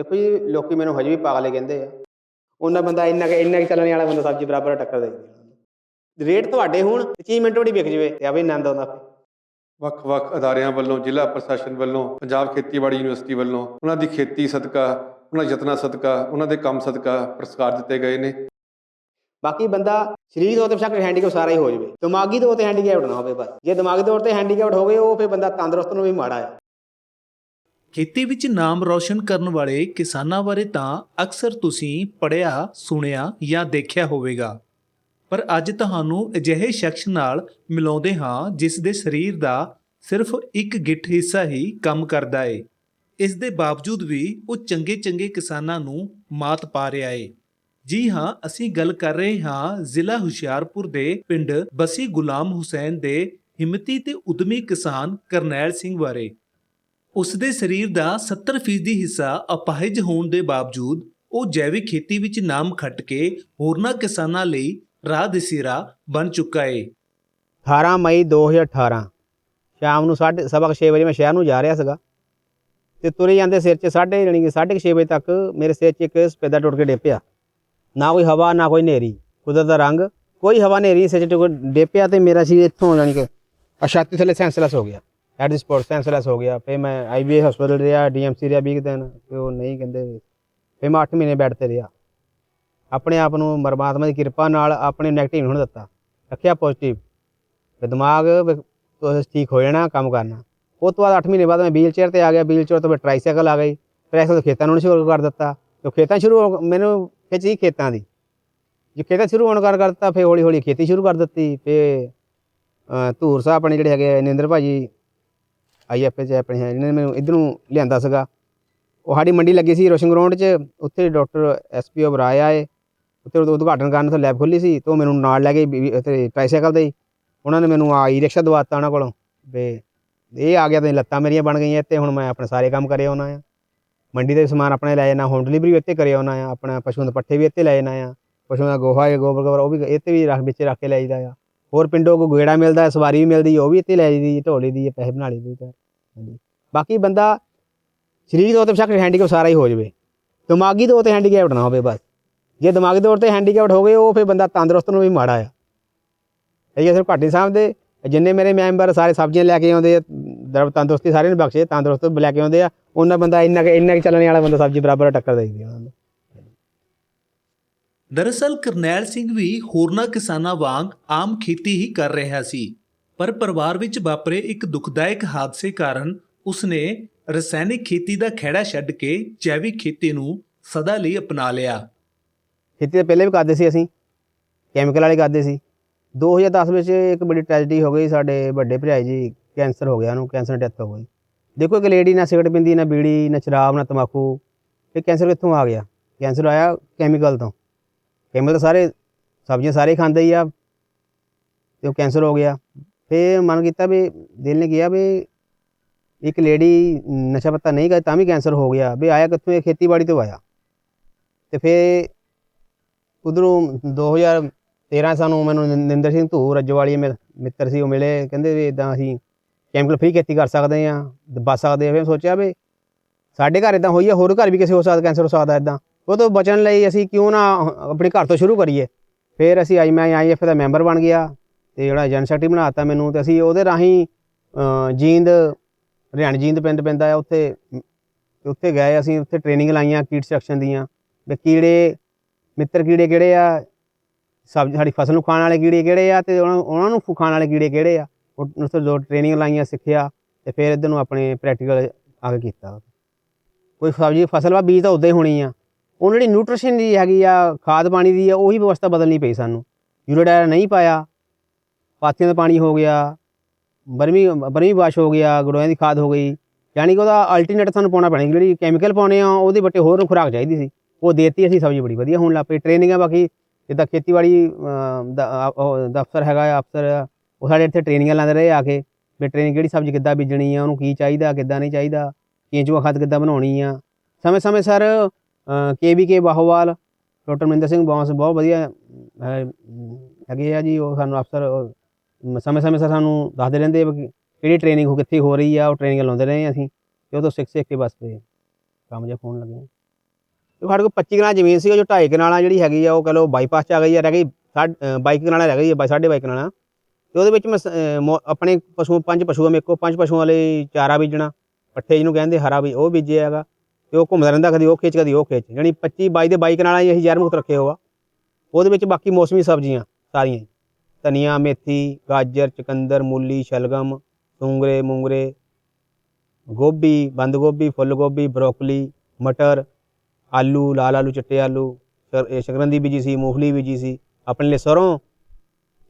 ਦੇਖੋ ਜੀ ਲੋਕੀ ਮੈਨੂੰ ਹਜੇ ਵੀ ਪਾਗਲੇ ਕਹਿੰਦੇ ਆ। ਉਹਨਾਂ ਬੰਦਾ ਇੰਨਾ ਕੁ ਇੰਨਾ ਕੁ ਚੱਲਣ ਵਾਲਾ ਬੰਦਾ ਸਬਜ਼ੀ ਬਰਾਬਰ ਟੱਕਰ ਦੇ ਰੇਟ ਤੁਹਾਡੇ ਹੋਣ ਤੇ ਚੀਜ਼ ਮਿੰਟੋ ਮਿੰਟ ਵਿਕ ਜਵੇ ਤੇ ਆ ਵੀ ਆਨੰਦ ਆਉਂਦਾ। ਵੱਖ-ਵੱਖ ਅਦਾਰਿਆਂ ਵੱਲੋਂ ਜ਼ਿਲ੍ਹਾ ਪ੍ਰਸ਼ਾਸਨ ਵੱਲੋਂ ਪੰਜਾਬ ਖੇਤੀਬਾੜੀ ਯੂਨੀਵਰਸਿਟੀ ਵੱਲੋਂ ਉਹਨਾਂ ਦੀ ਖੇਤੀ ਸਦਕਾ ਉਹਨਾਂ ਯਤਨਾਂ ਸਦਕਾ ਉਹਨਾਂ ਦੇ ਕੰਮ ਸਦਕਾ ਪੁਰਸਕਾਰ ਦਿੱਤੇ ਗਏ ਨੇ। ਬਾਕੀ ਬੰਦਾ ਸਰੀਰਕ ਤੌਰ ਤੇ ਬੇਸ਼ੱਕ ਹੈਂਡੀਕੈਪ ਸਾਰਾ ਹੀ ਹੋ ਜਵੇ। ਦਿਮਾਗੀ ਤੌਰ ਤੇ ਹੈਂਡੀਕੈਪ ਨਾ ਹੋਵੇ ਬਸ। ਜੇ ਦਿਮਾਗੀ ਤੌਰ ਤੇ ਹੈਂਡੀਕੈਪ ਹੋਵੇ ਉਹ ਫਿਰ ਬੰਦਾ ਤੰਦਰੁਸਤ ਨੂੰ ਵੀ ਮਾੜਾ ਆ। ਖੇਤੀ ਵਿੱਚ ਨਾਮ ਰੌਸ਼ਨ ਕਰਨ ਵਾਲੇ ਕਿਸਾਨਾਂ ਬਾਰੇ ਤਾਂ ਅਕਸਰ ਤੁਸੀਂ ਪੜ੍ਹਿਆ, ਸੁਣਿਆ ਜਾਂ ਦੇਖਿਆ ਹੋਵੇਗਾ। ਪਰ ਅੱਜ ਤੁਹਾਨੂੰ ਅਜਿਹੇ ਸ਼ਖਸ ਨਾਲ ਮਿਲਾਉਂਦੇ ਹਾਂ ਜਿਸ ਦੇ ਸਰੀਰ ਦਾ ਸਿਰਫ ਇੱਕ ਗਿੱਠ ਹਿੱਸਾ ਹੀ ਕੰਮ ਕਰਦਾ ਏ। ਇਸ ਦੇ ਬਾਵਜੂਦ ਵੀ ਉਹ ਚੰਗੇ ਚੰਗੇ ਕਿਸਾਨਾਂ ਨੂੰ ਮਾਤ ਪਾ ਰਿਹਾ ਏ। ਜੀ ਹਾਂ, ਅਸੀਂ ਗੱਲ ਕਰ ਰਹੇ ਹਾਂ ਜ਼ਿਲ੍ਹਾ ਹੁਸ਼ਿਆਰਪੁਰ ਦੇ ਪਿੰਡ ਬਸੀ ਗੁਲਾਮ ਹੁਸੈਨ ਦੇ ਹਿੰਮਤੀ ਤੇ ਉਦਮੀ ਕਿਸਾਨ ਕਰਨੈਲ ਸਿੰਘ ਬਾਰੇ। ਉਸ ਦੇ ਸਰੀਰ ਦਾ 70% ਹਿੱਸਾ ਅਪਾਹਿਜ ਹੋਣ ਦੇ ਬਾਵਜੂਦ ਉਹ ਜੈਵਿਕ ਖੇਤੀ ਵਿੱਚ ਨਾਮ ਖੱਟ ਕੇ ਹੋਰਨਾਂ ਕਿਸਾਨਾਂ ਲਈ ਰਾਹ ਦਸੀਰਾ ਬਣ ਚੁੱਕਾ ਏ। 18 ਮਈ 2018 ਸ਼ਾਮ ਨੂੰ 6:30 ਵਜੇ ਮੈਂ ਸ਼ਹਿਰ ਨੂੰ ਜਾ ਰਿਹਾ ਸੀਗਾ ਤੇ ਤੁਰੇ ਜਾਂਦੇ ਸਿਰ 'ਚ ਸਾਢੇ, ਜਾਣੀ ਕਿ 6:30 ਵਜੇ ਤੱਕ ਮੇਰੇ ਸਿਰ 'ਚ ਇੱਕ ਸਪੈਦਾ ਟੁੱਟ ਕੇ ਡਿੱਪਿਆ ਨਾ ਕੋਈ ਹਵਾ, ਨਾ ਕੋਈ ਹਨੇਰੀ, ਕੁਦਰਤ ਦਾ ਰੰਗ, ਕੋਈ ਹਵਾ, ਹਨੇਰੀ ਸਿਰ 'ਚ ਟੁੱਟ ਡਿੱਪਿਆ ਤੇ ਮੇਰਾ ਸੀ ਇੱਥੋਂ, ਜਾਣੀ ਕਿ ਆ ਥੱਲੇ ਸੈਂਸਲੈਸ ਹੋ ਗਿਆ। ਐਟ ਦੀ ਸਪੋਰਟ ਸੈਂਸਲੈਸ ਹੋ ਗਿਆ। ਫਿਰ ਮੈਂ ਆਈਬੀਏ ਹਸਪੀਟਲ ਰਿਹਾ ਡੀਐਮਸੀ ਰਿਹਾ 20 ਦਿਨ। ਫਿਰ ਉਹ ਨਹੀਂ ਕਹਿੰਦੇ। ਫਿਰ ਮੈਂ 8 ਮਹੀਨੇ ਬੈੱਡ ਤੇ ਰਿਹਾ। ਆਪਣੇ ਆਪ ਨੂੰ ਪਰਮਾਤਮਾ ਦੀ ਕਿਰਪਾ ਨਾਲ ਆਪਣੇ ਨੈਗੇਟਿਵ ਨਹੀਂ ਹੋਣ ਦਿੱਤਾ। ਰੱਖਿਆ ਪੋਜ਼ਿਟਿਵ ਤੇ ਦਿਮਾਗ ਵੀ ਤੁਸੀਂ ਠੀਕ ਹੋ ਜਾਣਾ, ਕੰਮ ਕਰਨਾ। ਉਹ ਤੋਂ ਬਾਅਦ 8 ਮਹੀਨੇ ਬਾਅਦ ਮੈਂ ਵੀਲ ਚੇਅਰ ਤੇ ਆ ਗਿਆ। ਵੀਲ ਚੇਅਰ ਤੋਂ ਫਿਰ ਟ੍ਰਾਈਸਾਈਕਲ ਆ ਗਈ। ਟ੍ਰਾਈਸਾਈਕਲ ਖੇਤਾਂ ਨੂੰ ਸ਼ੁਰੂ ਕਰ ਦਿੱਤਾ। ਤੇ ਖੇਤਾਂ ਸ਼ੁਰੂ ਹੋ- ਮੈਨੂੰ ਖਿੱਚ ਗਈ ਖੇਤਾਂ ਦੀ। ਜੇ ਖੇਤਾਂ ਸ਼ੁਰੂ ਹੋਣ ਕਰ ਕਰ ਦਿੱਤਾ, ਫਿਰ ਹੌਲੀ ਹੌਲੀ ਖੇਤੀ ਸ਼ੁਰੂ ਕਰ ਦਿੱਤੀ। ਫਿਰ ਧੂਰ ਸਾਹਿਬ ਆਪਣੇ ਜਿਹੜੇ ਹੈਗੇ ਨਿੰਦਰ ਭਾਜੀ ਆਈਐਫਏ ਚ ਆਪਣੇ ਹੈ ਇਹਨਾਂ ਨੇ ਮੈਨੂੰ ਇੱਧਰ ਨੂੰ ਲਿਆਂਦਾ ਸੀਗਾ। ਉਹ ਸਾਡੀ ਮੰਡੀ ਲੱਗੀ ਸੀ ਰੋਸ਼ਨ ਗਰਾਊਂਡ 'ਚ ਉੱਥੇ ਡਾਕਟਰ ਐਸਪੀਓ ਬਰਾਇਆ ਆਏ ਉੱਥੇ ਉਦ- ਉਦਘਾਟਨ ਕਰਨ ਤੋਂ ਲੈਬ ਖੋਲੀ ਸੀ ਤੇ ਉਹ ਮੈਨੂੰ ਨਾਲ ਲੈ ਗਏ ਵੀ- ਉੱਥੇ ਟ੍ਰਾਈਸਾਈਕਲ ਤੇ ਹੀ। ਉਹਨਾਂ ਨੇ ਮੈਨੂੰ ਆ ਈ ਰਿਕਸ਼ਾ ਦਵਾਤਾ ਉਹਨਾਂ ਕੋਲੋਂ ਵੀ ਇਹ ਆ ਗਿਆ ਤੇ ਲੱਤਾਂ ਮੇਰੀਆਂ ਬਣ ਗਈਆਂ ਤੇ ਹੁਣ ਮੈਂ ਆਪਣੇ ਸਾਰੇ ਕੰਮ ਕਰੇ ਆਉਣਾ ਆ। ਮੰਡੀ ਦੇ ਸਮਾਨ ਆਪਣੇ ਲੈ ਜਾਣਾ ਹੋਮ ਡਿਲੀਵਰੀ ਵੀ ਇੱਥੇ ਕਰੇ ਆਉਣਾ ਆ ਆਪਣਾ ਪਸ਼ੂਆਂ ਦੇ ਪੱਠੇ ਵੀ ਇੱਥੇ ਲੈ ਜਾਣਾ ਆ ਪਸ਼ੂਆਂ ਦਾ ਗੋਹਾ ਹੈ ਗੋਬਰ ਗੋਬਰ ਉਹ ਵੀ ਇੱਥੇ ਵੀ ਰੱਖ ਵਿੱਚ ਰੱਖ ਕੇ ਲੈ ਜਾਂਦਾ ਆ। ਹੋਰ ਪਿੰਡੋਂ ਕੋ ਗੇੜਾ ਮਿਲਦਾ ਸਵਾਰੀ ਵੀ ਮਿਲਦੀ ਉਹ ਵੀ ਇੱਥੇ ਲੈ ਜਾਈਦੀ ਢੋਲੀ ਦੀ ਹੈ, ਪੈਸੇ ਬਣਾ ਲਈ ਦੀ ਹਾਂਜੀ ਬਾਕੀ ਬੰਦਾ ਸਰੀਰਕ ਤੌਰ ਤੇ ਬੇਸ਼ੱਕ ਹੈਂਡੀਕੈਪ ਸਾਰਾ ਹੀ ਹੋ ਜਾਵੇ। ਦਿਮਾਗੀ ਤੌਰ ਤੇ ਹੈਂਡੀਕੈਪ ਨਾ ਹੋਵੇ ਬਸ। ਜੇ ਦਿਮਾਗੀ ਤੌਰ ਤੇ ਹੈਂਡੀਕੈਪਟ ਹੋ ਗਏ, ਉਹ ਫਿਰ ਬੰਦਾ ਤੰਦਰੁਸਤ ਨੂੰ ਵੀ ਮਾੜਾ ਆ। ਇਹ ਹੈ ਸਿਰਫ ਘੱਟ ਨਹੀਂ ਸਮਝਦੇ ਜਿੰਨੇ ਮੇਰੇ ਮੈਂਬਰ ਸਾਰੇ ਸਬਜ਼ੀਆਂ ਲੈ ਕੇ ਆਉਂਦੇ ਆ, ਦਰ, ਤੰਦਰੁਸਤੀ ਸਾਰਿਆਂ ਨੂੰ ਬਖਸ਼ੇ, ਤੰਦਰੁਸਤ ਲੈ ਕੇ ਆਉਂਦੇ ਆ। ਉਹਨਾਂ ਬੰਦਾ ਇੰਨਾ ਕੁ ਇੰਨਾ ਕੁ ਚੱਲਣ ਵਾਲਾ ਬੰਦਾ ਸਬਜ਼ੀ ਬਰਾਬਰ ਟੱਕਰ ਦੇਈਦੀ ਉਹਨਾਂ ਨੂੰ। ਦਰਅਸਲ ਕਰਨੈਲ ਸਿੰਘ ਵੀ ਹੋਰਨਾਂ ਕਿਸਾਨਾਂ ਵਾਂਗ ਆਮ ਖੇਤੀ ਹੀ ਕਰ ਰਿਹਾ ਸੀ। ਪਰ ਪਰਿਵਾਰ ਵਿੱਚ ਵਾਪਰੇ ਇੱਕ ਦੁਖਦਾਇਕ ਹਾਦਸੇ ਕਾਰਨ ਉਸਨੇ ਰਸਾਇਣਿਕ ਖੇਤੀ ਦਾ ਖਹਿੜਾ ਛੱਡ ਕੇ ਜੈਵਿਕ ਖੇਤੀ ਨੂੰ ਸਦਾ ਲਈ ਅਪਣਾ ਲਿਆ। ਖੇਤੀ ਤਾਂ ਪਹਿਲੇ ਵੀ ਕਰਦੇ ਸੀ ਅਸੀਂ। ਕੈਮੀਕਲ ਵਾਲੇ ਕਰਦੇ ਸੀ। 2010 ਵਿੱਚ ਇੱਕ ਬੜੀ ਟ੍ਰੈਜਡੀ ਹੋ ਗਈ, ਸਾਡੇ ਵੱਡੇ ਭਰਾਈ ਜੀ, ਕੈਂਸਰ ਹੋ ਗਿਆ ਉਹਨੂੰ, ਕੈਂਸਰ ਡੈਥ ਹੋ ਗਈ। ਦੇਖੋ ਇੱਕ ਲੇਡੀ ਨਾ ਸਿਗਰਟ ਪੀਂਦੀ, ਨਾ ਬੀੜੀ, ਨਾ ਸ਼ਰਾਬ, ਨਾ ਤਮਾਕੂ ਇਹ ਕੈਂਸਰ ਕਿੱਥੋਂ ਆ ਗਿਆ? ਕੈਂਸਰ ਆਇਆ ਕੈਮੀਕਲ ਤੋਂ। ਕੈਮੀਕਲ ਤਾਂ ਸਾਰੇ, ਸਬਜ਼ੀਆਂ ਸਾਰੇ ਖਾਂਦੇ ਹੀ ਆ, ਤੇ ਉਹ ਕੈਂਸਰ ਹੋ ਗਿਆ। ਫਿਰ ਮਨ ਕੀਤਾ ਵੀ ਦਿਲ ਨੇ ਕਿਹਾ ਵੀ ਇੱਕ ਲੇਡੀ ਨਸ਼ਾ ਪੱਤਾ ਨਹੀਂ ਕਰਦੀ ਤਾਂ ਵੀ ਕੈਂਸਰ ਹੋ ਗਿਆ, ਵੀ ਆਇਆ ਕਿੱਥੋਂ, ਇਹ ਖੇਤੀਬਾੜੀ ਤੋਂ ਆਇਆ। ਤੇ ਫਿਰ ਉਧਰੋਂ 2013 ਸਾਨੂੰ ਮੈਨੂੰ ਨਿੰ- ਨਿੰਦਰ ਸਿੰਘ ਧੂਰ ਰੱਜਵਾਲੀ ਮੇ ਮਿੱਤਰ ਸੀ, ਉਹ ਮਿਲੇ, ਕਹਿੰਦੇ ਵੀ ਇਦਾਂ ਅਸੀਂ ਕੈਮੀਕਲ ਫ੍ਰੀ ਖੇਤੀ ਕਰ ਸਕਦੇ ਆ ਬਚ ਸਕਦੇ ਆ ਫਿਰ ਸੋਚਿਆ ਵੀ ਸਾਡੇ ਘਰ ਇਦਾਂ ਹੋਈ ਆ, ਹੋਰ ਘਰ ਵੀ ਕਿਸੇ ਹੋ ਸਕਦਾ ਕੈਂਸਰ ਹੋ ਸਕਦਾ ਇਦਾਂ ਉਹ ਤੋਂ ਬਚਣ ਲਈ ਅਸੀਂ ਕਿਉਂ ਨਾ ਆਪਣੇ ਘਰ ਤੋਂ ਸ਼ੁਰੂ ਕਰੀਏ। ਫਿਰ ਅਸੀਂ ਆਈ, ਮੈਂ ਆਈਐਫ ਦਾ ਮੈਂਬਰ ਬਣ ਗਿਆ। ਤੇ ਜਿਹੜਾ ਏਜੰਟ ਸੈਕਟਰੀ ਬਣਾਤਾ ਮੈਨੂੰ ਤੇ ਅਸੀਂ ਉਹਦੇ ਰਾਹੀਂ ਜੀਂਦ, ਹਰਿਆਣਾ ਜੀਂਦ ਪਿੰਡ ਪੈਂਦਾ ਆ, ਉੱਥੇ ਉੱਥੇ ਗਏ ਅਸੀਂ, ਉੱਥੇ ਟ੍ਰੇਨਿੰਗ ਲਾਈਆਂ ਕੀਟ ਸੈਕਸ਼ਨ ਦੀਆਂ। ਵੀ ਕੀੜੇ, ਮਿੱਤਰ ਕੀੜੇ ਕਿਹੜੇ ਆ? ਸਬਜ਼ੀ ਸਾਡੀ ਫਸਲ ਨੂੰ ਖਾਣ ਵਾਲੇ ਕੀੜੇ ਕਿਹੜੇ ਆ? ਤੇ ਉਹਨਾਂ ਉਹਨਾਂ ਨੂੰ ਖਾਣ ਵਾਲੇ ਕੀੜੇ ਕਿਹੜੇ ਆ? ਉਹ ਉੱਥੇ ਦੋ ਟ੍ਰੇਨਿੰਗ ਲਾਈਆਂ, ਸਿੱਖਿਆ ਤੇ ਫਿਰ ਇੱਧਰ ਨੂੰ ਆਪਣੇ ਪ੍ਰੈਕਟੀਕਲ ਆ ਕੇ ਕੀਤਾ। ਕੋਈ ਸਬਜ਼ੀ, ਫਸਲ ਵਾ, ਬੀਜ ਤਾਂ ਉਦਾਂ ਹੀ ਹੋਣੀ ਆ। ਉਹ ਜਿਹੜੀ ਨਿਊਟ੍ਰੀਸ਼ਨ ਦੀ ਹੈਗੀ ਆ, ਖਾਦ ਪਾਣੀ ਦੀ ਆ, ਉਹੀ ਵਿਵਸਥਾ ਬਦਲਣੀ ਪਈ ਸਾਨੂੰ। ਯੂਰੀਆ ਨਹੀਂ ਪਾਇਆ ਪਾਥੀਆਂ ਦਾ ਪਾਣੀ ਹੋ ਗਿਆ ਬਰਮੀ ਬਰਮੀ ਵਾਸ਼ ਹੋ ਗਿਆ ਗੜੋਆਂ ਦੀ ਖਾਦ ਹੋ ਗਈ। ਯਾਨੀ ਕਿ ਉਹਦਾ ਅਲਟਰਨੇਟ ਸਾਨੂੰ ਪਾਉਣਾ ਪੈਣਾ ਜਿਹੜੀ ਕੈਮੀਕਲ ਪਾਉਣੇ ਆ ਉਹਦੇ ਬੱਟੇ ਹੋਰ ਨੂੰ ਖੁਰਾਕ ਚਾਹੀਦੀ ਸੀ। ਉਹ ਦੇਤੀ ਅਸੀਂ ਸਬਜ਼ੀ ਬੜੀ ਵਧੀਆ ਹੋਣ ਲੱਗ ਪਈ। ਟ੍ਰੇਨਿੰਗ ਆ ਬਾਕੀ ਜਿੱਦਾਂ ਖੇਤੀਬਾੜੀ ਦਾ ਆ- ਦਫ਼ਤਰ ਹੈਗਾ ਆ, ਅਫਸਰ ਆ, ਉਹ ਸਾਡੇ ਇੱਥੇ ਟ੍ਰੇਨਿੰਗਾਂ ਲਾਉਂਦੇ ਰਹੇ ਆ ਕੇ ਵੀ ਟ੍ਰੇਨਿੰਗ ਕਿਹੜੀ ਸਬਜ਼ੀ ਕਿੱਦਾਂ ਬੀਜਣੀ ਆ ਉਹਨੂੰ ਕੀ ਚਾਹੀਦਾ ਕਿੱਦਾਂ ਨਹੀਂ ਚਾਹੀਦਾ ਕੇਂਚੂਆ ਖਾਦ ਕਿੱਦਾਂ ਬਣਾਉਣੀ ਆ। ਸਮੇਂ ਸਮੇਂ sir KVK Bahowal doctor Maninder Singh Bons ਬਹੁਤ ਵਧੀਆ ਹੈਗੇ ਆ ਜੀ ਉਹ ਸਾਨੂੰ ਅਫਸਰ ਸਮੇਂ ਸਮੇਂ ਸਿਰ ਸਾਨੂੰ ਦੱਸਦੇ ਰਹਿੰਦੇ ਆ ਵੀ ਕਿਹੜੀ ਟ੍ਰੇਨਿੰਗ ਹੋ ਕਿੱਥੇ ਹੋ ਰਹੀ ਆ ਉਹ ਟ੍ਰੇਨਿੰਗ ਲਾਉਂਦੇ ਰਹੇ ਆ ਅਸੀਂ ਤੇ ਉਹ ਤੋਂ ਸਿੱਖ ਸਿੱਖ ਕੇ ਬਸ ਤੇ ਕੰਮ ਜਿਹਾ ਹੋਣ ਲੱਗੇ ਸਾਡੇ ਕੋਲ 25 ਕਨਾਲ ਜ਼ਮੀਨ ਸੀ ਉਹ ਜੋ 2.5 ਕਨਾਲਾਂ ਜਿਹੜੀ ਹੈਗੀ ਆ ਉਹ ਕਹ ਲਓ ਬਾਈਪਾਸ 'ਚ ਆ ਗਈ ਆ ਰਹਿ ਗਈ ਸਾਢ- ਅ, ਕਨਾਲਾਂ ਰਹਿ ਗਈ ਆ ਬਾਈ ਸਾਢੇ ਬਾਈਕ ਕਨਾਲਾਂ। ਤੇ ਉਹਦੇ ਵਿੱਚ ਮੈਂ ਆਪਣੇ ਪਸ਼ੂ ਪੰਜ ਪਸ਼ੂ ਆ ਮੇਰੇ ਪੰਜ ਪਸ਼ੂਆਂ ਲਈ ਚਾਰਾ ਬੀਜਣਾ ਪੱਠੇ ਜਿਹਨੂੰ ਕਹਿੰਦੇ ਹਰਾ ਵੀ ਉਹ ਬੀਜਿਆ ਹੈਗਾ। ਤੇ ਉਹ ਘੁੰਮਦਾ ਰਹਿੰਦਾ ਕਦੀ ਉਹ ਖੇਚ ਕਦੀ ਉਹ ਖੇਚ ਜਾਣੀ 25 22 ਦੇ 22 ਕਨਾਲਾਂ ਹੀ ਅਸੀਂ ਜ਼ਹਿਰ ਮੁਕਤ ਰੱਖੇ ਹੋਆ ਉਹਦੇ ਵਿੱਚ ਬਾਕੀ ਮੌਸਮੀ ਸਬਜ਼ੀਆਂ ਸਾਰੀਆਂ ਹੀ। ਧਨੀਆ, ਮੇਥੀ, ਗਾਜਰ, ਚਕੰਦਰ, ਮੂਲੀ, ਸ਼ਲਗਮ, ਸੁੰਗਰੇ, ਮੁੰਗਰੇ, ਗੋਭੀ ਬੰਦ ਗੋਭੀ ਫੁੱਲ ਗੋਭੀ ਬਰੋਕਲੀ, ਮਟਰ, ਆਲੂ, ਲਾਲ ਆਲੂ, ਚਿੱਟੇ ਆਲੂ ਸ਼ਕਰੰਦੀ ਬੀਜੀ ਸੀ, ਮੂੰਗਫਲੀ ਬੀਜੀ ਸੀ, ਆਪਣੇ ਲਈ ਸਰੋਂ,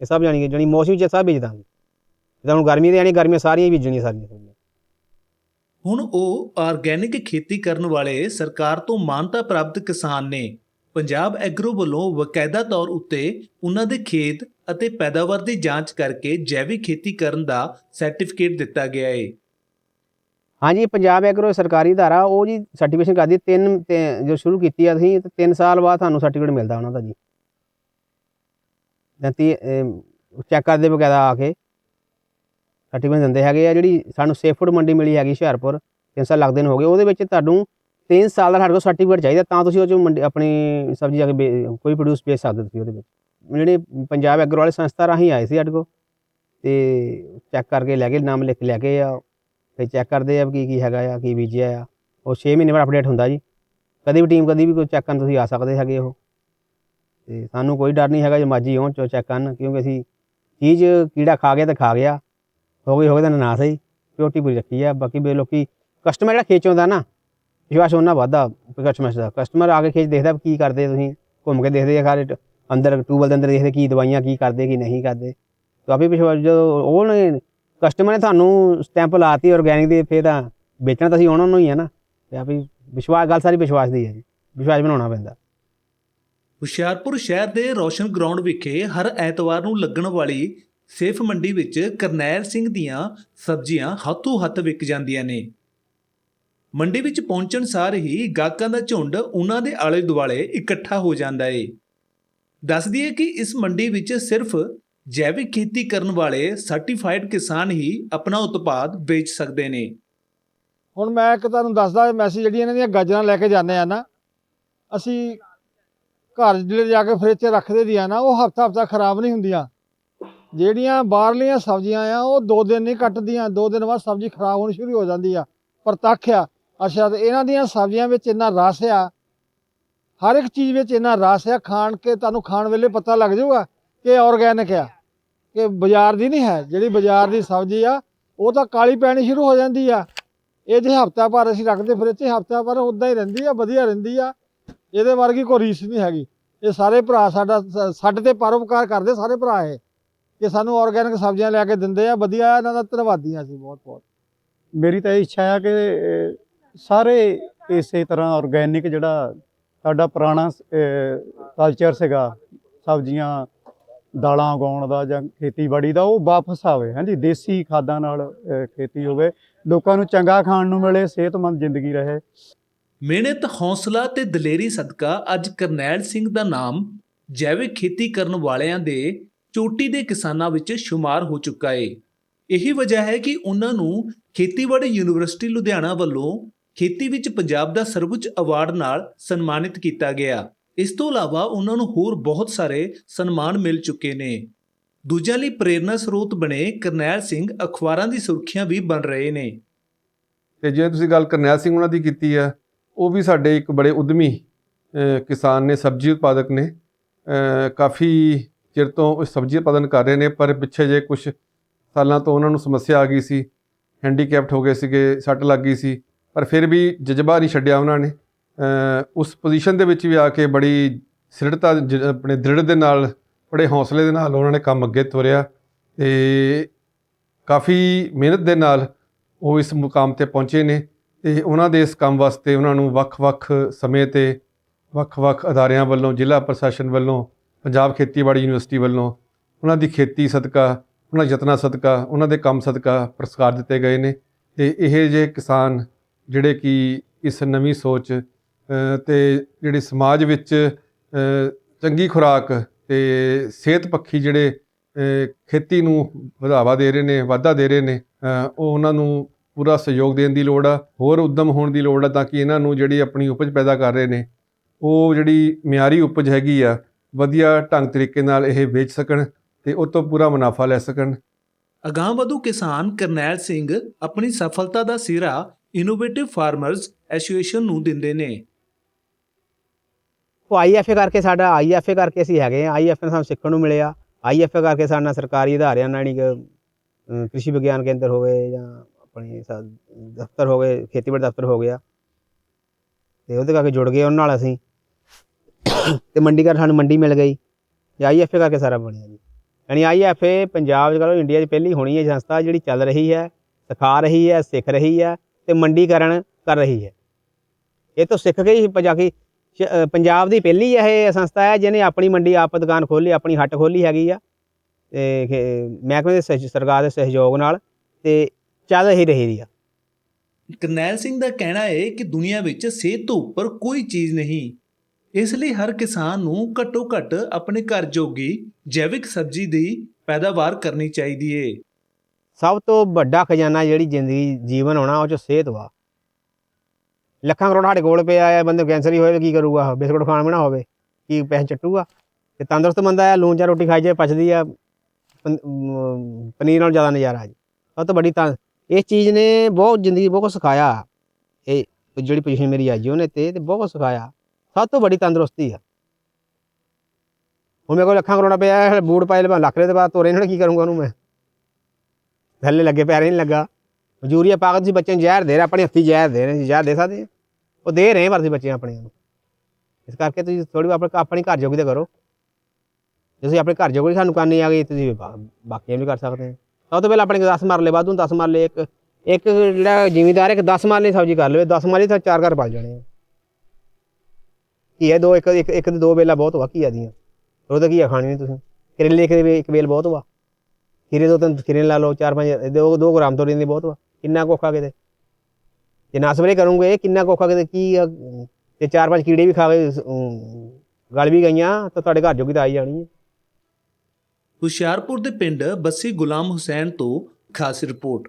ਇਹ ਸਭ ਜਾਣੀ ਕਿ ਜਾਣੀ ਮੌਸਮ ਚ ਸਭ ਬੀਜਦਾ ਜਿੱਦਾਂ ਹੁਣ ਗਰਮੀ ਦੇ ਜਾਣੀ ਗਰਮੀਆਂ ਸਾਰੀਆਂ ਬੀਜਣੀਆਂ ਸਾਰੀਆਂ ਹੁਣ ਉਹ ਆਰਗੈਨਿਕ ਖੇਤੀ ਕਰਨ ਵਾਲੇ ਸਰਕਾਰ ਤੋਂ ਮਾਨਤਾ ਪ੍ਰਾਪਤ ਕਿਸਾਨ ਨੇ ਪੰਜਾਬ ਐਗਰੋ ਵੱਲੋਂ ਵਕਾਇਦਾ ਤੌਰ ਉੱਤੇ ਉਹਨਾਂ ਦੇ ਖੇਤ ਅਤੇ ਪੈਦਾਵਾਰ ਦੀ ਜਾਂਚ ਕਰਕੇ ਜੈਵਿਕ ਖੇਤੀ ਕਰਨ ਦਾ ਸਰਟੀਫਿਕੇਟ ਦਿੱਤਾ ਗਿਆ ਹੈ। ਹਾਂਜੀ, ਪੰਜਾਬ ਐਗਰੋ ਸਰਕਾਰੀ ਧਾਰਾ ਉਹ ਜੀ ਸਰਟੀਫਿਕੇਸ਼ਨ ਕਰਦੀ ਤਿੰਨ ਤੇ- ਜੋ ਸ਼ੁਰੂ ਕੀਤੀ ਆ ਅਸੀਂ ਤੇ 3 ਸਾਲ ਬਾਅਦ ਤੁਹਾਨੂੰ ਸਰਟੀਫਿਕੇਟ ਮਿਲਦਾ ਉਹਨਾਂ ਦਾ ਜੀ। ਜੰਤੀ ਚੈੱਕ ਕਰਦੇ ਬਕਾਇਦਾ ਆ ਕੇ ਸਰਟੀਫਿਕੇਟ ਦਿੰਦੇ ਹੈਗੇ ਆ, ਜਿਹੜੀ ਸਾਨੂੰ ਸੇਫ ਫੂਡ ਮੰਡੀ ਮਿਲੀ ਹੈਗੀ ਹੁਸ਼ਿਆਰਪੁਰ 3 ਸਾਲ ਲੱਗਦੇ ਨੇ ਹੋ ਗਏ, ਉਹਦੇ ਵਿੱਚ ਤੁਹਾਨੂੰ 3 ਸਾਲ ਦਾ ਸਾਡੇ ਕੋਲ ਸਰਟੀਫਿਕੇਟ ਚਾਹੀਦਾ, ਤਾਂ ਤੁਸੀਂ ਉਹ ਚੋਂ ਮੰਡੀ, ਆਪਣੀ ਸਬਜ਼ੀ ਜਾ ਕੇ ਵੇ- ਕੋਈ ਪ੍ਰੋਡਿਊਸ ਵੇਚ ਸਕਦੇ ਤੁਸੀਂ ਉਹਦੇ ਵਿੱਚ। ਜਿਹੜੇ ਪੰਜਾਬ ਐਗਰੋ ਵਾਲੇ ਸੰਸਥਾ ਰਾਹੀਂ ਆਏ ਸੀ ਸਾਡੇ ਕੋਲ, ਤੇ ਚੈੱਕ ਕਰਕੇ ਲੈ ਗਏ ਨਾਮ ਲਿਖ ਕੇ ਲੈ ਗਏ ਆ, ਤੇ ਚੈੱਕ ਕਰਦੇ ਆ ਵੀ ਕੀ ਕੀ ਹੈਗਾ ਆ, ਕੀ ਬੀਜਿਆ ਆ। ਉਹ 6 ਮਹੀਨੇ ਬਾਅਦ ਅਪਡੇਟ ਹੁੰਦਾ ਜੀ। ਕਦੀ ਵੀ ਟੀਮ ਕਦੀ ਵੀ ਕੋਈ ਚੈੱਕ ਕਰਨ ਤੁਸੀਂ ਆ ਸਕਦੇ ਹੈਗੇ ਉਹ। ਤੇ ਸਾਨੂੰ ਕੋਈ ਡਰ ਨਹੀਂ ਹੈਗਾ ਜੇ ਮਰਜ਼ੀ ਹੋਣ ਚੋ ਚੈੱਕ ਕਰਨ, ਕਿਉਂਕਿ ਅਸੀਂ ਚੀਜ਼ ਕੀੜਾ ਖਾ ਗਿਆ ਤਾਂ ਖਾ ਗਿਆ। ਹੋ ਗਈ ਹੋ ਗਈ ਤਾਂ ਨਾ ਸਹੀ। ਪਿਓਰਟੀ ਪੂਰੀ ਰੱਖੀ ਆ। ਬਾਕੀ ਬੇ ਲੋਕੀ ਕਸਟਮਰ ਜਿਹੜਾ ਖੇਚ ਆਉਂਦਾ ਨਾ ਵਿਸ਼ਵਾਸ ਉਹਨਾਂ ਵੱਧਦਾ ਕਸਟਮਰ ਦਾ। ਕਸਟਮਰ ਆ ਕੇ ਖੇਚ ਦੇਖਦਾ ਕੀ ਕਰਦੇ ਤੁਸੀਂ। ਘੁੰਮ ਕੇ ਦੇਖਦੇ ਆ ਖਾਲੇ ਅੰਦਰ ਟੂਬਲ ਦੇ ਅੰਦਰ ਦੇਖਦੇ ਕੀ ਦਵਾਈਆਂ, ਕੀ ਕਰਦੇ, ਕੀ ਨਹੀਂ ਕਰਦੇ। ਤਾਂ ਆਪੇ ਵਿਸ਼ਵਾਸ ਜਦੋਂ ਉਹ ਨੇ ਕਸਟਮਰ ਨੇ ਤੁਹਾਨੂੰ ਸਟੈਂਪ ਲਾਤੀ ਆਰਗੈਨਿਕ ਦੀ, ਫੇਰ ਤਾਂ ਵੇਚਣਾ ਤਾਂ ਅਸੀਂ ਉਹਨਾਂ ਨੂੰ ਹੀ ਹੈ ਨਾ। ਤੇ ਆਪੇ ਵਿਸ਼ਵਾਸ ਗੱਲ ਸਾਰੀ ਵਿਸ਼ਵਾਸ ਦੀ ਹੈ ਜੀ। ਵਿਸ਼ਵਾਸ ਬਣਾਉਣਾ ਪੈਂਦਾ। ਹੁਸ਼ਿਆਰਪੁਰ ਸ਼ਹਿਰ ਦੇ ਰੋਸ਼ਨ ਗਰਾਊਂਡ ਵਿਖੇ ਹਰ ਐਤਵਾਰ ਨੂੰ ਲੱਗਣ ਵਾਲੀ ਸੇਫ ਮੰਡੀ ਵਿੱਚ ਕਰਨੈਲ ਸਿੰਘ ਦੀਆਂ ਸਬਜ਼ੀਆਂ ਹੱਥੋਂ ਹੱਥ ਵਿਕ ਜਾਂਦੀਆਂ ਨੇ। ਮੰਡੀ ਵਿੱਚ ਪਹੁੰਚਣ ਸਾਰ ਹੀ ਗਾਹਕਾਂ ਦਾ ਝੁੰਡ ਉਹਨਾਂ ਦੇ ਆਲੇ ਦੁਆਲੇ ਇਕੱਠਾ ਹੋ ਜਾਂਦਾ ਏ। ਦੱਸ ਦਈਏ ਕਿ ਇਸ ਮੰਡੀ ਵਿੱਚ ਸਿਰਫ ਜੈਵਿਕ ਖੇਤੀ ਕਰਨ ਵਾਲੇ ਸਰਟੀਫਾਈਡ ਕਿਸਾਨ ਹੀ ਆਪਣਾ ਉਤਪਾਦ ਵੇਚ ਸਕਦੇ ਨੇ। ਹੁਣ ਮੈਂ ਇੱਕ ਤੁਹਾਨੂੰ ਦੱਸਦਾ ਮੈਸੇਜ ਜਿਹੜੀਆਂ ਇਹਨਾਂ ਦੀਆਂ ਗਾਜਰਾਂ ਲੈ ਕੇ ਜਾਂਦੇ ਆ ਨਾ, ਅਸੀਂ ਘਰ ਜਿਹੜੇ ਜਾ ਕੇ ਫ੍ਰਿਜ 'ਚ ਰੱਖਦੇ ਦੀਆਂ ਨਾ, ਉਹ ਹਫਤਾ ਹਫਤਾ ਖਰਾਬ ਨਹੀਂ ਹੁੰਦੀਆਂ। ਜਿਹੜੀਆਂ ਬਾਹਰਲੀਆਂ ਸਬਜ਼ੀਆਂ ਆ, ਉਹ ਦੋ ਦਿਨ ਨਹੀਂ ਕੱਟਦੀਆਂ, ਦੋ ਦਿਨ ਬਾਅਦ ਸਬਜ਼ੀ ਖਰਾਬ ਹੋਣੀ ਸ਼ੁਰੂ ਹੋ ਜਾਂਦੀ ਆ। ਪ੍ਰਤੱਖ ਆ ਅੱਛਾ, ਤੇ ਇਹਨਾਂ ਦੀਆਂ ਸਬਜ਼ੀਆਂ ਵਿੱਚ ਇੰਨਾ ਰਸ ਆ, ਹਰ ਇੱਕ ਚੀਜ਼ ਵਿੱਚ ਇੰਨਾ ਰਸ ਆ ਖਾਣ ਕੇ, ਤੁਹਾਨੂੰ ਖਾਣ ਵੇਲੇ ਪਤਾ ਲੱਗ ਜਾਊਗਾ ਕਿ ਆਰਗੈਨਿਕ ਆ, ਕਿ ਬਾਜ਼ਾਰ ਦੀ ਨਹੀਂ ਹੈ, ਜਿਹੜੀ ਬਾਜ਼ਾਰ ਦੀ ਸਬਜ਼ੀ ਆ, ਉਹ ਤਾਂ ਕਾਲੀ ਪੈਣੀ ਸ਼ੁਰੂ ਹੋ ਜਾਂਦੀ ਆ। ਇਹ ਜੇ ਹਫਤਾ ਭਰ ਅਸੀਂ ਰੱਖਦੇ ਫਿਰ ਇੱਥੇ ਹਫਤਾ ਭਰ ਉਦਾਂ ਹੀ ਰਹਿੰਦੀ ਆ, ਵਧੀਆ ਰਹਿੰਦੀ ਆ। ਇਹਦੇ ਵਰਗੀ ਕੋਈ ਰੀਸ ਨਹੀਂ ਹੈਗੀ। ਇਹ ਸਾਰੇ ਭਰਾ ਸਾਡਾ ਸਾਡੇ ਤੇ ਪਰਉਪਕਾਰ ਕਰਦੇ ਸਾਰੇ ਭਰਾ ਇਹ, ਕਿ ਸਾਨੂੰ ਆਰਗੈਨਿਕ ਸਬਜ਼ੀਆਂ ਲੈ ਕੇ ਦਿੰਦੇ ਆ, ਵਧੀਆ ਇਹਨਾਂ ਦਾ ਧੰਨਵਾਦੀ ਹਾਂ ਅਸੀਂ ਬਹੁਤ ਬਹੁਤ ਮੇਰੀ ਤਾਂ ਇਹ ਇੱਛਾ ਆ ਕਿ ਸਾਰੇ ਇਸੇ ਤਰ੍ਹਾਂ ਆਰਗੈਨਿਕ ਜਿਹੜਾ ਸਾਡਾ ਪੁਰਾਣਾ ਕਲਚਰ ਸੀਗਾ, ਸਬਜ਼ੀਆਂ, ਦਾਲਾਂ ਉਗਾਉਣ ਦਾ ਜਾਂ ਖੇਤੀਬਾੜੀ ਦਾ, ਉਹ ਵਾਪਸ ਆਵੇ, ਹਾਂਜੀ, ਦੇਸੀ ਖਾਦਾਂ ਨਾਲ ਖੇਤੀ ਹੋਵੇ, ਲੋਕਾਂ ਨੂੰ ਚੰਗਾ ਖਾਣ ਨੂੰ ਮਿਲੇ, ਸਿਹਤਮੰਦ ਜ਼ਿੰਦਗੀ ਰਹੇ। ਮਿਹਨਤ, ਹੌਸਲਾ ਤੇ ਦਲੇਰੀ ਸਦਕਾ ਅੱਜ ਕਰਨੈਲ ਸਿੰਘ ਦਾ ਨਾਮ ਜੈਵਿਕ ਖੇਤੀ ਕਰਨ ਵਾਲਿਆਂ ਦੇ ਚੋਟੀ ਦੇ ਕਿਸਾਨਾਂ ਵਿੱਚ ਸ਼ੁਮਾਰ ਹੋ ਚੁੱਕਾ ਏ। ਇਹੀ ਵਜ੍ਹਾ ਹੈ ਕਿ ਉਹਨਾਂ ਨੂੰ ਖੇਤੀਬਾੜੀ ਯੂਨੀਵਰਸਿਟੀ ਲੁਧਿਆਣਾ ਵੱਲੋਂ ਖੇਤੀ ਵਿੱਚ ਪੰਜਾਬ ਦਾ ਸਰਵਉੱਚ ਅਵਾਰਡ ਨਾਲ ਸਨਮਾਨਿਤ ਕੀਤਾ ਗਿਆ। ਇਸ ਤੋਂ ਇਲਾਵਾ ਉਹਨਾਂ ਨੂੰ ਹੋਰ ਬਹੁਤ ਸਾਰੇ ਸਨਮਾਨ ਮਿਲ ਚੁੱਕੇ ਨੇ। ਦੂਜਿਆਂ ਲਈ ਪ੍ਰੇਰਨਾ ਸਰੋਤ ਬਣੇ ਕਰਨੈਲ ਸਿੰਘ ਅਖਬਾਰਾਂ ਦੀ ਸੁਰਖੀਆਂ ਵੀ ਬਣ ਰਹੇ ਨੇ। ਤੇ ਜੇ ਤੁਸੀਂ ਗੱਲ ਕਰਨੈਲ ਸਿੰਘ ਉਹਨਾਂ ਦੀ ਕੀਤੀ ਆ, ਉਹ ਵੀ ਸਾਡੇ ਇੱਕ ਬੜੇ ਉਦਮੀ ਕਿਸਾਨ ਨੇ, ਸਬਜ਼ੀ ਉਤਪਾਦਕ ਨੇ। ਕਾਫੀ ਚਿਰ ਤੋਂ ਉਹ ਸਬਜ਼ੀ ਉਤਪਾਦਨ ਕਰ ਰਹੇ ਨੇ, ਪਰ ਪਿੱਛੇ ਜੇ ਕੁਝ ਸਾਲਾਂ ਤੋਂ ਉਹਨਾਂ ਨੂੰ ਸਮੱਸਿਆ ਆ ਗਈ ਸੀ, ਹੈਂਡੀਕੈਪਟ ਹੋ ਗਏ ਸੀਗੇ, ਸੱਟ ਲੱਗ ਗਈ ਸੀ। ਪਰ ਫਿਰ ਵੀ ਜਜ਼ਬਾ ਨਹੀਂ ਛੱਡਿਆ ਉਹਨਾਂ ਨੇ। ਉਸ ਪੋਜੀਸ਼ਨ ਦੇ ਵਿੱਚ ਵੀ ਆ ਕੇ ਬੜੀ ਸਿਰੜਤਾ ਜ- ਆਪਣੇ ਦ੍ਰਿੜ ਦੇ ਨਾਲ, ਬੜੇ ਹੌਸਲੇ ਦੇ ਨਾਲ ਉਹਨਾਂ ਨੇ ਕੰਮ ਅੱਗੇ ਤੋਰਿਆ ਤੇ ਕਾਫੀ ਮਿਹਨਤ ਦੇ ਨਾਲ ਉਹ ਇਸ ਮੁਕਾਮ ਤੇ ਪਹੁੰਚੇ ਨੇ ਤੇ ਉਹਨਾਂ ਦੇ ਇਸ ਕੰਮ ਵਾਸਤੇ ਉਹਨਾਂ ਨੂੰ ਵੱਖ-ਵੱਖ ਸਮੇਂ ਤੇ ਵੱਖ-ਵੱਖ ਅਦਾਰਿਆਂ ਵੱਲੋਂ, ਜ਼ਿਲ੍ਹਾ ਪ੍ਰਸ਼ਾਸਨ ਵੱਲੋਂ, ਪੰਜਾਬ ਖੇਤੀਬਾੜੀ ਯੂਨੀਵਰਸਿਟੀ ਵੱਲੋਂ ਉਹਨਾਂ ਦੀ ਖੇਤੀ ਸਦਕਾ, ਉਹਨਾਂ ਦੇ ਯਤਨਾਂ ਸਦਕਾ, ਉਹਨਾਂ ਦੇ ਕੰਮ ਸਦਕਾ ਪੁਰਸਕਾਰ ਦਿੱਤੇ ਗਏ ਨੇ ਤੇ ਇਹ ਜੇ ਕਿਸਾਨ ਜਿਹੜੇ ਕਿ ਇਸ ਨਵੀਂ ਸੋਚ ਅ, ਤੇ ਜਿਹੜੇ ਸਮਾਜ ਵਿੱਚ ਚੰਗੀ ਖੁਰਾਕ ਤੇ ਸਿਹਤ ਪੱਖੀ ਜਿਹੜੇ ਖੇਤੀ ਨੂੰ ਵਧਾਵਾ ਦੇ ਰਹੇ ਨੇ ਵਾਧਾ ਦੇ ਰਹੇ ਨੇ ਉਹ ਉਹਨਾਂ ਨੂੰ ਪੂਰਾ ਸਹਿਯੋਗ ਦੇਣ ਦੀ ਲੋੜ ਆ ਹੋਰ ਉਦਮ ਹੋਣ ਦੀ ਲੋੜ ਆ ਤਾਂ ਕਿ ਇਹਨਾਂ ਨੂੰ ਜਿਹੜੀ ਆਪਣੀ ਉਪਜ ਪੈਦਾ ਕਰ ਰਹੇ ਨੇ ਉਹ ਜਿਹੜੀ ਮਿਆਰੀ ਉਪਜ ਹੈਗੀ ਆ ਵਧੀਆ ਢੰਗ ਤਰੀਕੇ ਨਾਲ ਇਹ ਵੇਚ ਸਕਣ ਤੇ ਉਹ ਤੋਂ ਪੂਰਾ ਮੁਨਾਫਾ ਲੈ ਸਕਣ। ਅਗਾਂਹਵਧੂ ਕਿਸਾਨ ਕਰਨੈਲ ਸਿੰਘ ਆਪਣੀ ਸਫਲਤਾ ਦਾ ਸਿਰਾ ਇਨੋਵੇਟਿਵ ਫਾਰਮਰਜ਼ ਐਸੋਸੀਏਸ਼ਨ ਨੂੰ ਦਿੰਦੇ ਨੇ। ਉਹ ਆਈਐਫਏ ਕਰਕੇ ਸਾਡਾ ਆਈਐਫਏ ਕਰਕੇ ਅਸੀਂ ਹੈਗੇ ਆ ਆਈਐਫਏ ਸਾਨੂੰ ਸਿੱਖਣ ਨੂੰ ਮਿਲਿਆ। ਆਈਐਫਏ ਕਰਕੇ ਸਾਡੇ ਨਾਲ ਸਰਕਾਰੀ ਅਦਾਰਿਆਂ ਨਾਲ ਨਹੀਂ ਕ੍ਰਿਸ਼ੀ ਵਿਗਿਆਨ ਕੇਂਦਰ ਹੋਵੇ ਜਾਂ ਆਪਣੇ ਦਫ਼ਤਰ ਹੋਵੇ ਖੇਤੀਬਾੜੀ ਦਫ਼ਤਰ ਹੋ ਗਿਆ। ਤੇ ਉਹਦੇ ਕਰਕੇ ਜੁੜ ਗਏ ਉਹਨਾਂ ਨਾਲ ਅਸੀਂ। ਤੇ ਮੰਡੀ ਕਰ ਸਾਨੂੰ ਮੰਡੀ ਮਿਲ ਗਈ। ਤੇ ਆਈਐਫਏ ਕਰਕੇ ਸਾਰਾ ਬਣਿਆ ਜੀ। ਯਾਨੀ ਆਈਐਫਏ ਪੰਜਾਬ 'ਚ ਇੰਡੀਆ 'ਚ ਪਹਿਲੀ ਹੋਣੀ ਹੈ ਸੰਸਥਾ ਜਿਹੜੀ ਚੱਲ ਰਹੀ ਹੈ, ਸਿਖਾ ਰਹੀ ਹੈ, ਸਿੱਖ ਰਹੀ ਹੈ। ਤੇ ਮੰਡੀਕਰਨ ਕਰ ਰਹੀ ਹੈ। ਇਹ ਤੋਂ ਸਿੱਖ ਕੇ ਹੀ ਪੰਜਾ ਕੇ ਪੰਜਾਬ ਦੀ ਪਹਿਲੀ ਇਹ ਸੰਸਥਾ ਹੈ ਜਿਹਨੇ ਆਪਣੀ ਮੰਡੀ, ਆਪ ਦੁਕਾਨ ਖੋਲ੍ਹੀ, ਆਪਣੀ ਹੱਟ ਖੋਲੀ ਹੈਗੀ ਆ। ਤੇ ਮਹਿਕਮੇ ਦੇ ਸਹਿ- ਸਰਕਾਰ ਦੇ ਸਹਿਯੋਗ ਨਾਲ ਤੇ ਚੱਲ ਹੀ ਰਹੀ ਆ। ਕਰਨੈਲ ਸਿੰਘ ਦਾ ਕਹਿਣਾ ਹੈ ਕਿ ਦੁਨੀਆ ਵਿੱਚ ਸਿਹਤ ਤੋਂ ਉੱਪਰ ਕੋਈ ਚੀਜ਼ ਨਹੀਂ। ਇਸ ਲਈ ਹਰ ਕਿਸਾਨ ਨੂੰ ਘੱਟੋ ਘੱਟ ਆਪਣੇ ਘਰ ਜੋਗੀ ਜੈਵਿਕ ਸਬਜ਼ੀ ਦੀ ਪੈਦਾਵਾਰ ਕਰਨੀ ਚਾਹੀਦੀ ਏ। ਸਭ ਤੋਂ ਵੱਡਾ ਖਜ਼ਾਨਾ ਜਿਹੜੀ ਜ਼ਿੰਦਗੀ ਜੀਵਨ ਹੋਣਾ ਉਹ ਚ ਸਿਹਤ ਵਾ। ਲੱਖਾਂ ਕਰੋੜ ਸਾਡੇ ਕੋਲ ਪਿਆ ਹੈ ਬੰਦੇ ਕੈਂਸਰ ਹੀ ਹੋਏ ਕੀ ਕਰੂਗਾ? ਬਿਸਕੁਟ ਖਾਣ ਬਣਾ ਹੋਵੇ ਕੀ ਪੈਸੇ ਚੱਟੂਗਾ? ਤੇ ਤੰਦਰੁਸਤ ਬੰਦਾ ਆ ਲੂਣ ਚਾ ਰੋਟੀ ਖਾਈ ਜਾਏ ਪਚਦੀ ਆ ਪਨ- ਪਨੀਰ ਨਾਲ ਜ਼ਿਆਦਾ ਨਜ਼ਾਰਾ ਜੀ। ਸਭ ਤੋਂ ਵੱਡੀ ਤਾਂ ਇਸ ਚੀਜ਼ ਨੇ ਬਹੁਤ ਜ਼ਿੰਦਗੀ ਬਹੁਤ ਕੁਛ ਸਿਖਾਇਆ। ਇਹ ਜਿਹੜੀ ਪੋਜੀਸ਼ਨ ਮੇਰੀ ਆਈ ਉਹਨੇ ਤੇ ਤੇ ਬਹੁਤ ਸਿਖਾਇਆ। ਸਭ ਤੋਂ ਵੱਡੀ ਤੰਦਰੁਸਤੀ ਆ। ਹੁਣ ਮੇਰੇ ਕੋਲ ਲੱਖਾਂ ਕਰੋੜਾਂ ਪਿਆ ਹੈ, ਬੂਟ ਪਾਏ ਮੈਂ ਲੱਖ ਦੇ ਤੇ ਬਾਅਦ ਤੋਰੇ ਨਾਲ ਕੀ ਕਰੂੰਗਾ ਉਹਨੂੰ ਮੈਂ? ਥੱਲੇ ਲੱਗੇ ਪੈਰ ਨਹੀਂ ਲੱਗਾ। ਯੂਰੀਆ ਪਾ ਕੇ ਤੁਸੀਂ ਬੱਚਿਆਂ ਨੂੰ ਜ਼ਹਿਰ ਦੇ ਰਹੇ ਆਪਣੇ ਹੱਥੀ ਜ਼ਹਿਰ ਦੇ ਰਹੇ ਸੀ ਜ਼ਹਿਰ ਦੇ ਸਕਦੇ ਆ। ਉਹ ਦੇ ਰਹੇ ਪਰ ਸੀ ਬੱਚਿਆਂ ਆਪਣੇ ਨੂੰ। ਇਸ ਕਰਕੇ ਤੁਸੀਂ ਥੋੜੀ ਆਪਣੇ ਆਪਣੀ ਘਰ ਜੋਗੀ ਤੇ ਕਰੋ। ਜੇ ਤੁਸੀਂ ਆਪਣੇ ਘਰ ਜੋਗੀ, ਸਾਨੂੰ ਕਰਨੀ ਆ ਗਈ ਤੁਸੀਂ ਬਾਕੀਆਂ ਵੀ ਕਰ ਸਕਦੇ ਆ। ਸਭ ਤੋਂ ਪਹਿਲਾਂ ਆਪਣੇ 10 ਮਰਲੇ ਵਾਧੂ 10 ਮਰਲੇ ਇੱਕ ਇੱਕ ਜਿਹੜਾ ਜ਼ਿਮੀਦਾਰ ਇੱਕ 10 ਮਰਲੇ ਸਬਜ਼ੀ ਕਰ ਲਵੇ। 10 ਮਰਲੇ ਤਾਂ ਚਾਰ ਘਰ ਪਲ ਜਾਣੇ ਆ। ਕੀ ਹੈ ਦੋ, ਇੱਕ ਇੱਕ ਇੱਕ ਤੇ ਦੋ ਵੇਲਾ ਬਹੁਤ ਵਾ, ਘੀਆ ਦੀਆਂ। ਉਹ ਤਾਂ ਘੀਆ ਖਾਣੀ ਨਹੀਂ ਤੁਸੀਂ। ਕਰੇਲੇ ਇੱਕ ਇੱਕ ਵੇਲ ਬਹੁਤ ਵਾ। ਖੀਰੇ ਦੋ ਤਿੰਨ ਖੀਰੇ ਲਾ ਲਓ ਚਾਰ ਪੰਜ ਦੋ ਦੋ ਗ੍ਰਾਮ ਤੋਰੀ ਦੀ ਬਹੁਤ ਵਾ। ਕਿੰਨਾ ਕੋਖਾ ਕਿਤੇ? ਜੇ ਨਾ ਸਵੇਰੇ ਕਰੋਗੇ ਕਿੰਨਾ ਕੋਖਾ ਕਿਤੇ? ਕੀ ਆ, ਚਾਰ ਪੰਜ ਕੀੜੇ ਵੀ ਖਾ ਅਮ, ਗਲ ਵੀ ਗਈਆਂ ਤਾਂ ਤੁਹਾਡੇ ਘਰ ਜੋਗੀ ਤਾਂ ਆਈ ਜਾਣੀ ਹੈ। ਹੁਸ਼ਿਆਰਪੁਰ ਦੇ ਪਿੰਡ ਬੱਸੀ ਗੁਲਾਮ ਹੁਸੈਨ ਤੋਂ ਖਾਸ ਰਿਪੋਰਟ।